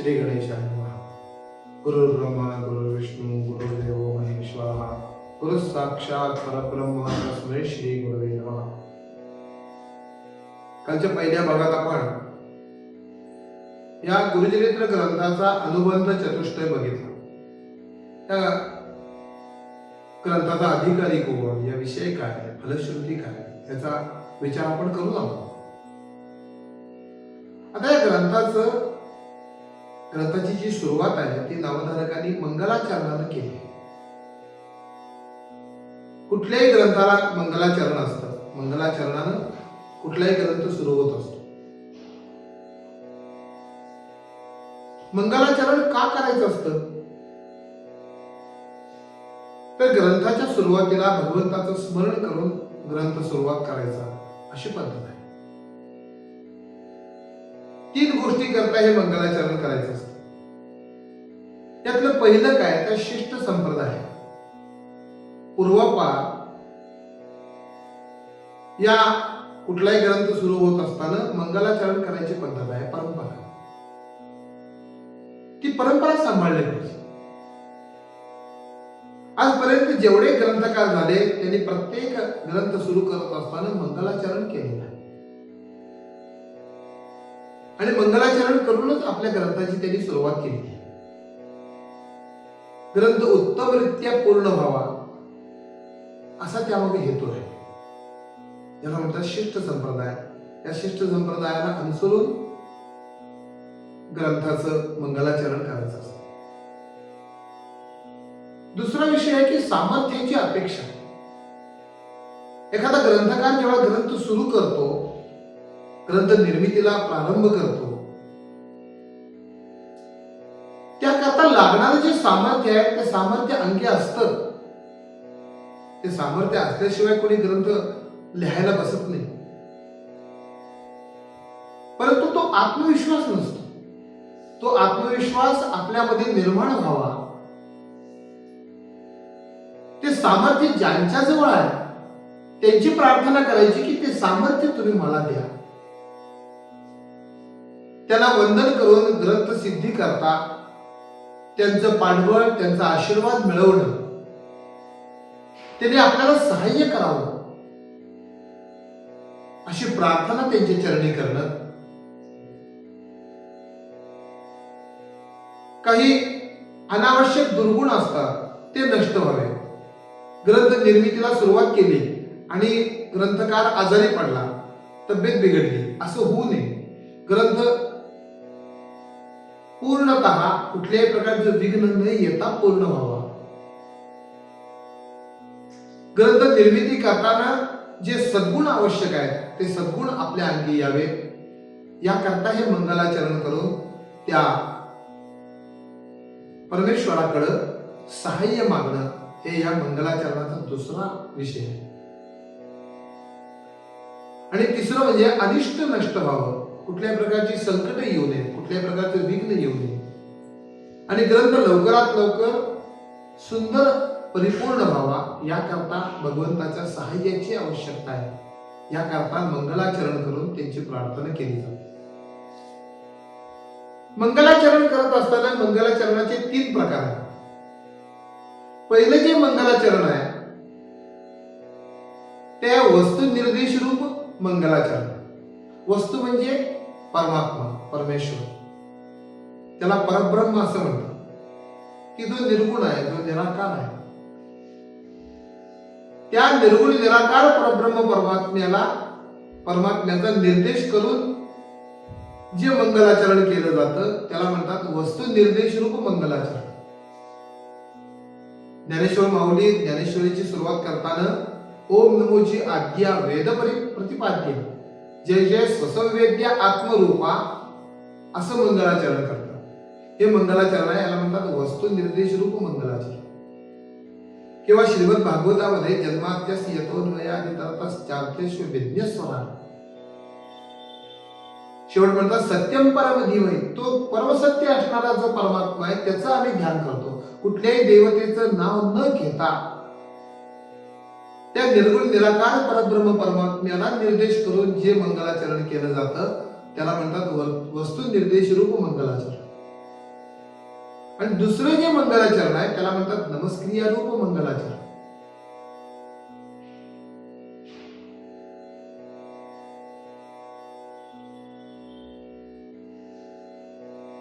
श्री गणेशाय नमः. गुरु ब्रह्मा गुरु विष्णू गुरुदेव महेश्वरा गुरु साक्षात परब्रह्म तस्मै श्री गुरुवे नमः. कालच्या पहिल्या भागात आपण या गुरुचरित्र ग्रंथाचा अनुबंध चतुष्टय बघितला. त्या ग्रंथाचा अधिकारी कोण? या विषय काय फलश्रुती काय याचा विचार आपण करू आहोत. आता या ग्रंथाचं ग्रंथाची जी सुरुवात आहे ती नामधारकांनी मंगलाचरणानं केली. कुठल्याही ग्रंथाला मंगलाचरण असतं. मंगलाचरणानं कुठलाही ग्रंथ सुरू होत असतो. मंगलाचरण का करायचं असतं? तर ग्रंथाच्या सुरुवातीला भगवंताचं स्मरण करून ग्रंथ सुरुवात करायचा अशी पद्धत आहे. तीन गोष्टी करता हे मंगलाचरण करायचं असतं. त्यातलं पहिलं काय? तर शिष्ट संप्रदाय. पूर्वापार. या कुठलाही ग्रंथ सुरू होत असताना मंगलाचरण करायची पद्धत आहे परंपरा. ती परंपरा सांभाळली पाहिजे. आजपर्यंत जेवढे ग्रंथकार झाले त्यांनी प्रत्येक ग्रंथ सुरू करत असताना मंगलाचरण केलेलं आहे. आणि मंगलाचरण करूनच आपल्या ग्रंथाची त्यांनी सुरुवात केली. ग्रंथ उत्तमरित्या पूर्ण व्हावा असा त्यामागे हेतू आहे. याला म्हणतात शिष्ट संप्रदाय. या शिष्ट संप्रदायाला अनुसरून ग्रंथाचं मंगलाचरण करायचं असतं. दुसरा विषय आहे की सामर्थ्याची अपेक्षा. एखादा ग्रंथकार जेव्हा ग्रंथ सुरू करतो ग्रंथ निर्मितीला प्रारंभ करतो. त्याकरता लागणारं जे सामर्थ्य आहे ते सामर्थ्य अंगी असतं. ते सामर्थ्य असल्याशिवाय कोणी ग्रंथ लिहायला बसत नाही. परंतु तो आत्मविश्वास नसतो. तो आत्मविश्वास आपल्यामध्ये निर्माण व्हावा. ते सामर्थ्य ज्यांच्या जवळ आहे त्यांची प्रार्थना करायची की ते सामर्थ्य तुम्ही मला द्या. त्याला वंदन करून ग्रंथ सिद्धी करता त्यांचं पाठबळ त्यांचा आशीर्वाद मिळवणं. त्यांनी आपल्याला सहाय्य करावं. अशी प्रार्थना त्यांची चरणी करणं. काही अनावश्यक दुर्गुण असतात ते नष्ट व्हावे. ग्रंथ निर्मितीला सुरुवात केली आणि ग्रंथकार आजारी पडला तब्येत बिघडली असं होऊ नये. ग्रंथ पूर्णत कुठल्याही प्रकारचं विघ्न न येता पूर्ण व्हावा. ग्रंथ निर्मिती करताना जे सद्गुण आवश्यक आहेत ते सद्गुण आपल्या अंगी यावे याकरता हे मंगलाचरण करून त्या परमेश्वराकडं सहाय्य मागणं हे या मंगलाचरणाचा दुसरा विषय आहे. आणि तिसरं म्हणजे अनिष्ट नष्ट व्हावं. कुठल्याही प्रकारची संकट येऊ नये कुठल्याही प्रकारचं विघ्न येऊ नये. आणि ग्रंथ लवकरात लवकर सुंदर परिपूर्ण व्हावा याकरता भगवंताच्या सहाय्याची आवश्यकता आहे. याकरता मंगलाचरण करून त्यांची प्रार्थना केली जाते. मंगलाचरण करत असताना मंगलाचरणाचे तीन प्रकार आहेत. पहिलं जे मंगलाचरण आहे त्या वस्तू निर्देश रूप मंगलाचरण. वस्तू म्हणजे परमात्मा. परमेश्वर. त्याला परब्रह्म असं म्हणतात. की जो निर्गुण आहे जो निराकार आहे. त्या निर्गुण निराकार परब्रह्म परमात्म्याला परमात्म्याचा निर्देश करून जे मंगलाचरण केलं जातं त्याला म्हणतात वस्तू निर्देश रूप मंगलाचरण. ज्ञानेश्वर माऊली ज्ञानेश्वरीची सुरुवात करताना ओम नमोची आज्ञा वेद प्रतिपाद्य. जय जय स्वसंवेद्य आत्मरूपा. असं मंगलाचरण करतात. हे मंगलाचरण आहे याला म्हणतात वस्तू निर्देश रूप मंगलाचरण. किंवा श्रीमद भागवतामध्ये जन्मात्यस यथोन्वयादितरतश्चार्थेषु विज्ञस्वरा शेवट म्हणतात सत्यम परम धीमय तो परमसत्य असणारा जो परमात्मा आहे त्याचं आम्ही ध्यान करतो. कुठल्याही देवतेचं नाव न घेता. त्या निर्गुण निराकार परब्रह्म परमात्म्याला निर्देश करून जे मंगलाचरण केलं जातं त्याला म्हणतात व- वस्तू निर्देश रूप मंगलाचरण. आणि दुसरं जे मंगलाचरण आहे त्याला म्हणतात नमस्क्रिया रूप मंगलाचरण.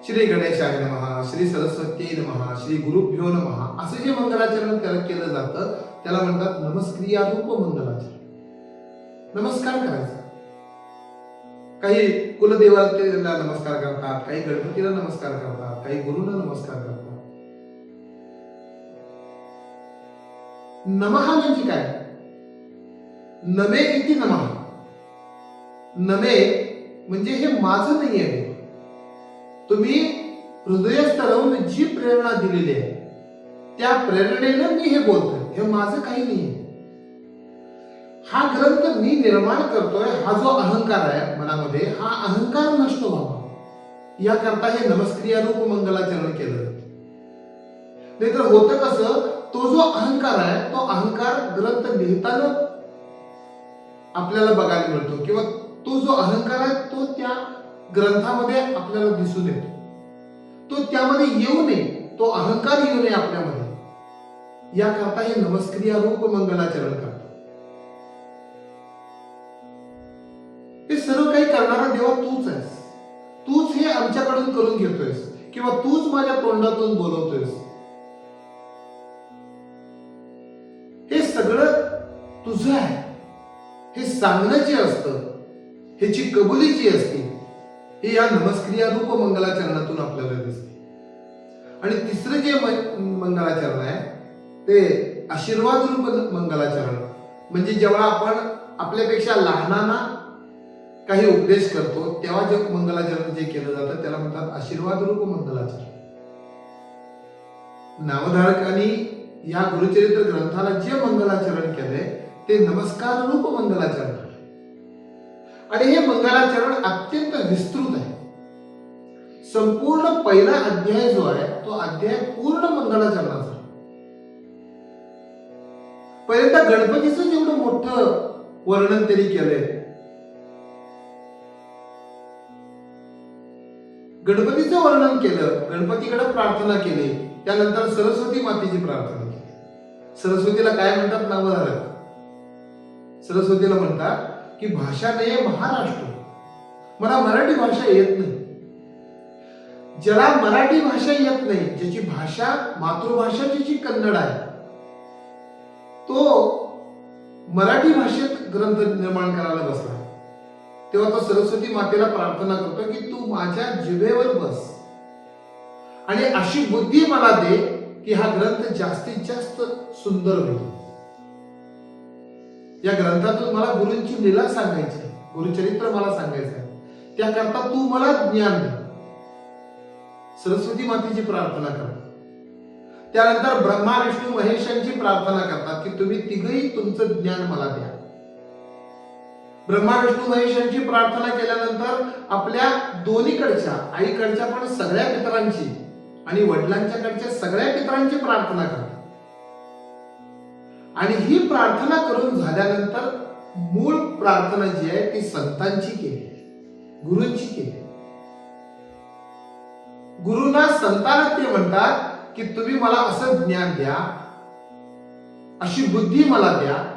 श्री गणेशाय नमः श्री सरस्वती नमः श्री गुरुभ्यो नमः असं जे मंगलाचरण केलं जातं त्याला म्हणतात नमस्क्रिया रूप मंगलाचरण. नमस्कार करायचा. काही कुलदेवतेला नमस्कार करतात काही गणपतीला नमस्कार करतात काही गुरुला नमस्कार करतात. नमहा म्हणजे काय? नमे इति नमः. नमे म्हणजे हे माझं नाही आहे. तुम्ही हृदयस्थ राहून जी प्रेरणा दिलेली आहे त्या प्रेरणेनं मी हे बोलतोय. हे माझं काही नाही आहे. हा ग्रंथ मी निर्माण करतोय हा जो अहंकार आहे मनामध्ये हा अहंकार नष्ट व्हावा. याकरता हे नमस्क्रियारूप मंगलाचरण केलं. नाहीतर होतं कसं तो जो अहंकार आहे तो अहंकार ग्रंथ लिहिताना आपल्याला बघायला मिळतो. किंवा तो जो अहंकार आहे तो त्या ग्रंथामध्ये आपल्याला दिसून येतो. तो त्यामध्ये येऊ नये तो अहंकार येऊ नये आपल्यामध्ये. याकरता हे नमस्क्रिया रूप मंगलाचरण करतात काही करणारा देवा तूच आहेस. तूच हे आमच्याकडून करून घेतोयस किंवा तूच माझ्या तोंडातून बोलवतोयस. हे सगळं तुझं आहे. हे सांगणं जे असतं ह्याची कबुली जी असते हे या नमस्क्रिया रूप मंगलाचरणातून आपल्याला दिसते. आणि तिसरं जे मंगलाचरण आहे ते आशीर्वाद रूप मंगलाचरण म्हणजे जेव्हा आपण आपल्यापेक्षा लहानांना काही उपदेश करतो तेव्हा जे मंगलाचरण जे केलं जातं त्याला म्हणतात आशीर्वाद रूप मंगलाचरण. नामधारकांनी या गुरुचरित्र ग्रंथाला जे मंगलाचरण केलंय ते नमस्कार रूप मंगलाचरण. आणि हे मंगलाचरण अत्यंत विस्तृत आहे. संपूर्ण पहिला अध्याय जो आहे तो अध्याय पूर्ण मंगलाचरणाचा. पर्यंत पहिल्यांदा गणपतीचं जेवढं मोठं वर्णन त्यांनी केलंय गणपतीचं वर्णन केलं गणपतीकडे प्रार्थना केली त्यानंतर सरस्वती मातेची प्रार्थना केली. सरस्वतीला काय म्हणतात नवधारक सरस्वतीला म्हणतात की भाषा नाही महाराष्ट्र. मला मराठी भाषा येत नाही. ज्याला मराठी भाषा येत नाही ज्याची भाषा मातृभाषा ज्याची कन्नड आहे तो मराठी भाषेत ग्रंथ निर्माण करायला बसला. तेव्हा तो सरस्वती मातेला प्रार्थना करतो की तू माझ्या जिभेवर बस. आणि अशी बुद्धी मला दे की हा ग्रंथ जास्तीत जास्त सुंदर होईल. या ग्रंथातून मला गुरूंची लीला सांगायची गुरुचरित्र मला सांगायचं आहे. त्याकरता तू मला ज्ञान दे. सरस्वती मातेची प्रार्थना करतात त्यानंतर ब्रह्मा विष्णू महेशांची प्रार्थना करतात की तुम्ही तिघही तुमचं ज्ञान मला द्या. ब्रह्मा विष्णू महेशांची प्रार्थना केल्यानंतर आपल्या दोन्हीकडच्या आईकडच्या पण सगळ्या पित्रांची आणि वडिलांच्याकडच्या सगळ्या पित्रांची प्रार्थना करतात. आणि ही प्रार्थना करून झाल्यानंतर मूळ प्रार्थना जी आहे ती संतांची केली. गुरूंची केली. गुरुना संतांना ते म्हणतात की तुम्ही मला असं ज्ञान द्या अशी बुद्धी मला द्या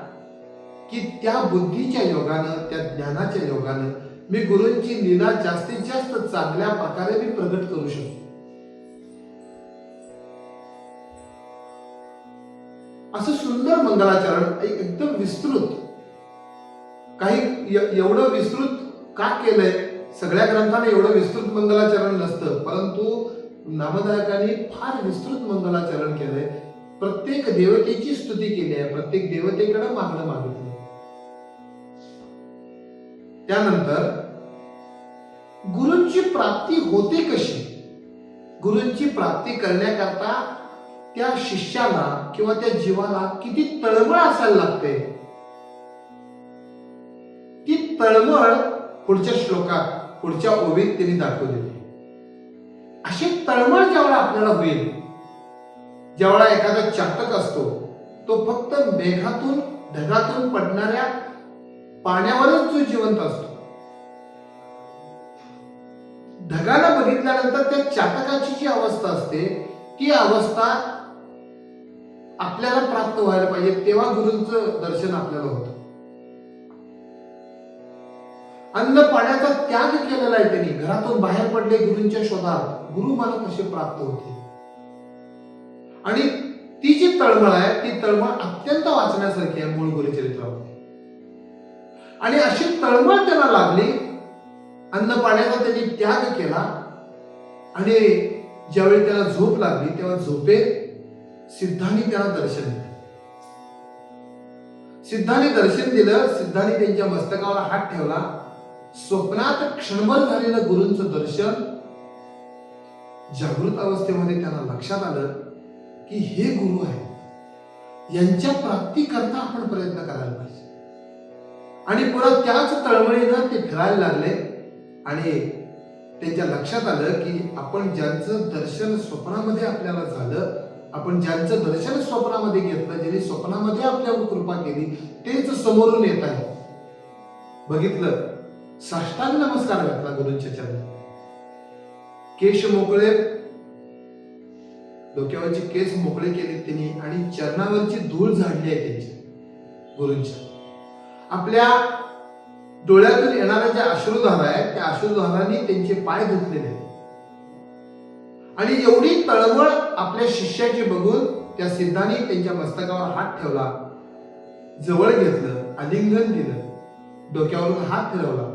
की त्या बुद्धीच्या योगानं त्या ज्ञानाच्या योगानं मी गुरूंची लीला जास्तीत जास्त चांगल्या प्रकारे मी प्रगट करू शकतो. असं सुंदर मंगलाचरण एकदम विस्तृत काही एवढं विस्तृत का केलंय? सगळ्या ग्रंथाने एवढं विस्तृत मंगलाचरण नसतं परंतु नामदायकांनी फार विस्तृत मंगलाचरण केलंय. प्रत्येक देवतेची स्तुती केली आहे प्रत्येक देवतेकडे मागणं मागितलं त्यानंतर गुरूंची प्राप्ती होते कशी? गुरूंची प्राप्ती करण्याकरता त्या शिष्याला किंवा त्या जीवाला किती तळमळ असायला लागते? ती तळमळ पुढच्या श्लोकात पुढच्या ओवीत त्यांनी दाखवलेली अशी तळमळ ज्यावेळा आपल्याला होईल ज्यावेळा एखादा चातक असतो तो फक्त मेघातून ढगातून पडणाऱ्या पाण्यावरच तो जिवंत असतो. ढगाला बघितल्यानंतर त्या चातकाची जी अवस्था असते ती अवस्था आपल्याला प्राप्त व्हायला पाहिजे तेव्हा गुरूंचं दर्शन आपल्याला होतं. अन्न पाण्याचा त्याग केलेला आहे त्यांनी. घरातून बाहेर पडले गुरूंच्या शोधात गुरु मला कसे प्राप्त होते आणि ती जी तळमळ आहे ती तळमळ अत्यंत वाचण्यासारखी आहे मूळ गुरुचरित्रामध्ये. आणि अशी तळमळ त्याला लागली. अन्न पाण्याचा त्यांनी त्याग केला. आणि ज्यावेळी त्याला झोप लागली तेव्हा झोपेत सिद्धांनी त्याला दर्शन दिलं. सिद्धांनी दर्शन दिलं. सिद्धांनी त्यांच्या मस्तकावर हात ठेवला. स्वप्नात क्षणभर झालेलं गुरूंचं दर्शन जागृत अवस्थेमध्ये त्यांना लक्षात आलं की हे गुरु आहे यांच्या प्राप्तीकरता आपण प्रयत्न करायला पाहिजे. आणि पुन्हा त्याच तळमळीनं ते फिरायला लागले. आणि त्यांच्या लक्षात आलं की आपण ज्यांचं दर्शन स्वप्नामध्ये आपल्याला झालं आपण ज्यांचं दर्शन स्वप्नामध्ये घेतलं ज्यांनी स्वप्नामध्ये आपल्यावर कृपा केली तेच समोरून येत आहे बघितलं? साष्टांग नमस्कार घातला गुरूंच्या चरणी. केश मोकळे. डोक्यावरचे केस मोकळे केले त्यांनी आणि चरणावरची धूळ झाडली आहे त्यांची. गुरूंच्या. आपल्या डोळ्यातून येणाऱ्या ज्या अश्रुधारा आहेत त्या अश्रुधारांनी त्यांचे पाय धुतलेले आहेत. आणि एवढी तळमळ आपल्या शिष्याची बघून त्या सिद्धांनी त्यांच्या मस्तकावर हात ठेवला जवळ घेतलं आलिंगन दिलं डोक्यावरून हात फिरवला.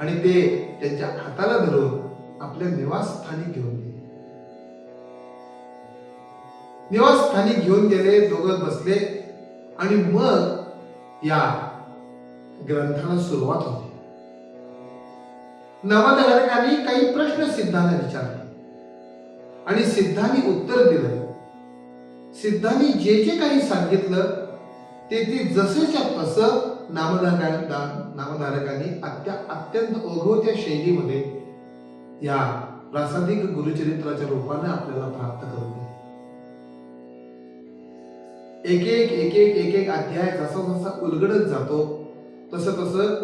आणि ते त्यांच्या हाताला धरून आपल्या निवासस्थानी घेऊन गेले. निवासस्थानी घेऊन गेले दोघं बसले आणि मग या ग्रंथाला सुरुवात होती. नवधारकांनी काही प्रश्न सिद्धांना विचारले. आणि सिद्धांनी उत्तर दिलं. सिद्धांनी जे जे काही सांगितलं ते ते जसेच्या तसं नामधारकांना नामधारकांनी अत्या अत्यंत ओघवत्या शैलीमध्ये या प्रासादिक गुरुचरित्राच्या रूपाने आपल्याला प्राप्त करून दिले. एक एक एक एक एक एक अध्याय जसा जसा उलगडत जातो तसं तसं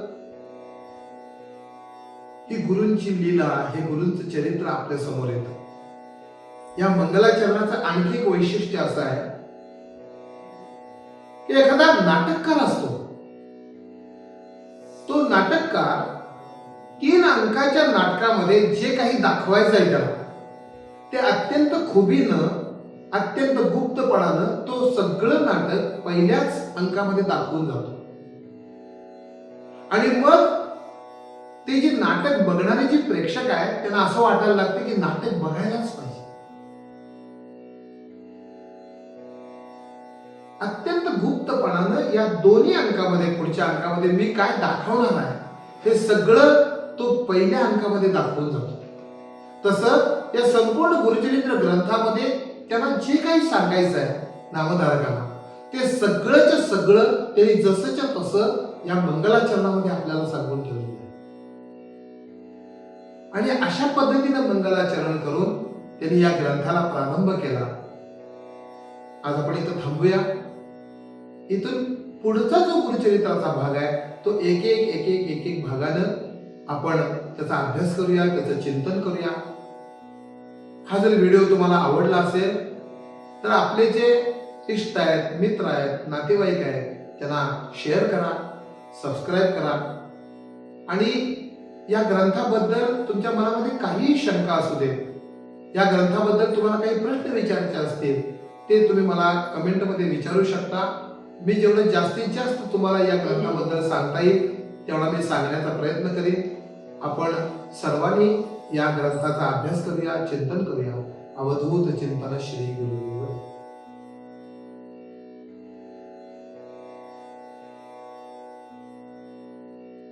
ही गुरूंची लीला हे गुरूंचं चरित्र आपल्यासमोर येतं. या मंगलाचरणाचं आणखी एक वैशिष्ट्य असं आहे की एखादा नाटककार असतो. तो नाटककार तीन अंकाच्या नाटकामध्ये जे काही दाखवायचं आहे त्याला ते अत्यंत खुबीनं अत्यंत गुप्तपणानं तो सगळं नाटक पहिल्याच अंकामध्ये दाखवून जातो. आणि मग ते जे नाटक बघणारे जे प्रेक्षक आहेत त्यांना असं वाटायला लागतं की नाटक बघायलाच पाहिजे. अत्यंत गुप्तपणानं या दोन्ही अंकामध्ये पुढच्या अंकामध्ये मी काय दाखवणार आहे हे सगळं तो पहिल्या अंकामध्ये दाखवून जातो. तसं या संपूर्ण गुरुचरित्र ग्रंथामध्ये त्यांना जे काही सांगायचं आहे नामधारकांना ते सगळंच्या सगळं त्यांनी जसंच्या तसं या मंगलाचरणामध्ये आपल्याला सांगून ठेवलेलं आहे. आणि अशा पद्धतीनं मंगलाचरण करून त्यांनी या ग्रंथाला प्रारंभ केला. आज आपण इथं थांबूया. इथून पुढचा जो गुरुचरित्राचा भाग आहे तो एक एक एक एक एक एक भागानं आपण त्याचा अभ्यास करूया त्याचं चिंतन करूया. हा जर व्हिडिओ तुम्हाला आवडला असेल तर आपले जे इष्ट आहेत मित्र आहेत नातेवाईक आहेत त्यांना शेअर करा सबस्क्राईब करा. आणि या ग्रंथाबद्दल तुमच्या मनामध्ये काहीही शंका असू दे या ग्रंथाबद्दल तुम्हाला काही प्रश्न विचारायचे असतील ते तुम्ही मला कमेंटमध्ये विचारू शकता. मी जेवढं जास्तीत जास्त तुम्हाला या ग्रंथाबद्दल सांगता येईल तेवढा मी सांगण्याचा प्रयत्न करीन. आपण सर्वांनी या ग्रंथाचा अभ्यास करूया चिंतन करूया. अवधूत चिंतन श्री गुरु